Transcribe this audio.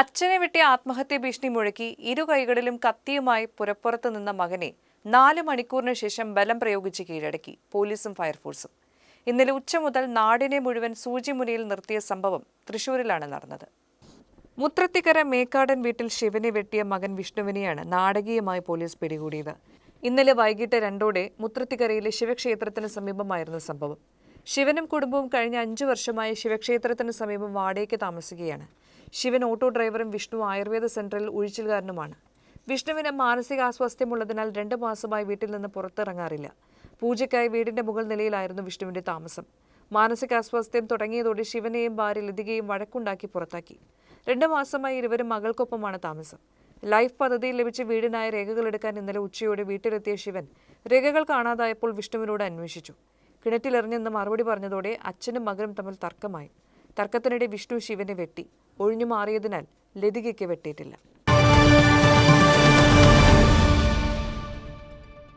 അച്ഛനെ വെട്ടി ആത്മഹത്യ ഭീഷണി മുഴക്കി ഇരു കൈകളിലും കത്തിയുമായി പുരപ്പുറത്ത് നിന്ന മകനെ നാല് മണിക്കൂറിന് ശേഷം ബലം പ്രയോഗിച്ച് കീഴടക്കി പോലീസും ഫയർഫോഴ്സും. ഇന്നലെ ഉച്ച മുതൽ നാടിനെ മുഴുവൻ സൂചിമുനയിൽ നിർത്തിയ സംഭവം തൃശൂരിലാണ് നടന്നത്. മുത്രത്തിക്കര മേക്കാടൻ വീട്ടിൽ ശിവനെ വെട്ടിയ മകൻ വിഷ്ണുവിനെയാണ് നാടകീയമായി പോലീസ് പിടികൂടിയത്. ഇന്നലെ വൈകിട്ട് രണ്ടോടെ മുത്രത്തിക്കരയിലെ ശിവക്ഷേത്രത്തിന് സമീപമായിരുന്നു സംഭവം. ശിവനും കുടുംബവും കഴിഞ്ഞ അഞ്ചു വർഷമായി ശിവക്ഷേത്രത്തിന് സമീപം വാടകയ്ക്ക് താമസിക്കുകയാണ്. ശിവൻ ഓട്ടോ ഡ്രൈവറും വിഷ്ണു ആയുർവേദ സെന്ററിൽ ഒഴിച്ചിലുകാരനുമാണ് വിഷ്ണുവിന് മാനസികാസ്വാസ്ഥ്യമുള്ളതിനാൽ രണ്ട് മാസമായി വീട്ടിൽ നിന്ന് പുറത്തിറങ്ങാറില്ല. പൂജയ്ക്കായി വീടിന്റെ മുകൾ നിലയിലായിരുന്നു വിഷ്ണുവിന്റെ താമസം. മാനസികാസ്വാസ്ഥ്യം തുടങ്ങിയതോടെ ശിവനെയും ഭാര്യ ലതികയും വഴക്കുണ്ടാക്കി പുറത്താക്കി. രണ്ട് മാസമായി ഇരുവരും മകൾക്കൊപ്പമാണ് താമസം. ലൈഫ് പദ്ധതിയിൽ ലഭിച്ച വീടിനായ രേഖകൾ എടുക്കാൻ ഇന്നലെ ഉച്ചയോടെ വീട്ടിലെത്തിയ ശിവൻ രേഖകൾ കാണാതായപ്പോൾ വിഷ്ണുവിനോട് അന്വേഷിച്ചു. കിണറ്റിലെറിഞ്ഞെന്ന് മറുപടി പറഞ്ഞതോടെ അച്ഛനും മകനും തമ്മിൽ തർക്കമായി. തർക്കത്തിനിടെ വിഷ്ണു ശിവനെ വെട്ടി. ഒഴിഞ്ഞു മാറിയതിനാൽ ലതികയ്ക്ക് വെട്ടിയിട്ടില്ല.